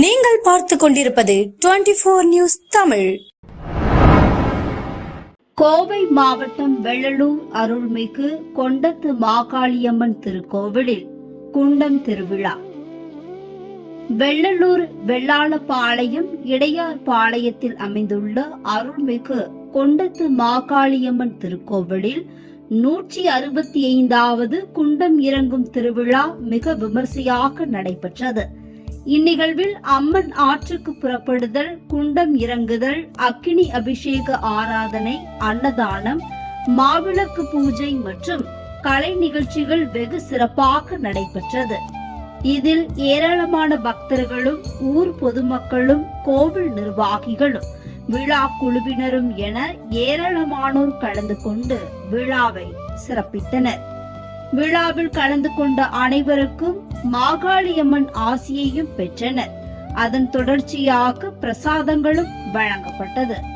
நீங்கள் பார்த்து கொண்டிருப்பது twenty four news Tamil. Kovai மாவட்டம் வெள்ளலூர் அருள்மிகு கொண்டத்து மாகாளியம்மன் திருக்கோவிலில் குண்டம் திருவிழா. வெள்ளலூர் வெள்ளாளப்பாளையம் இடையார் பாளையத்தில் அமைந்துள்ள அருள்மிகு கொண்டத்து மாகாளியம்மன் திருக்கோவிலில் நூற்றி அறுபத்தி ஐந்தாவது குண்டம் இறங்கும் திருவிழா மிக விமர்சையாக நடைபெற்றது. இந்நிகழ்வில் அம்மன் ஆற்றுக்கு புறப்படுதல் குண்டம் இறங்குதல் அக்கினி அபிஷேக ஆராதனை அன்னதானம் மாவிளக்கு பூஜை மற்றும் கலை நிகழ்ச்சிகள் வெகு சிறப்பாக நடைபெற்றது. இதில் ஏராளமான பக்தர்களும் ஊர் பொதுமக்களும் கோவில் நிர்வாகிகளும் விழா குழுவினரும் என ஏராளமானோர் கலந்து கொண்டு விழாவை சிறப்பித்தனர். விழாவில் கலந்து கொண்ட அனைவருக்கும் மாகாளியம்மன் ஆசியையும் பெற்றனர். அதன் தொடர்ச்சியாக பிரசாதங்களும் வழங்கப்பட்டது.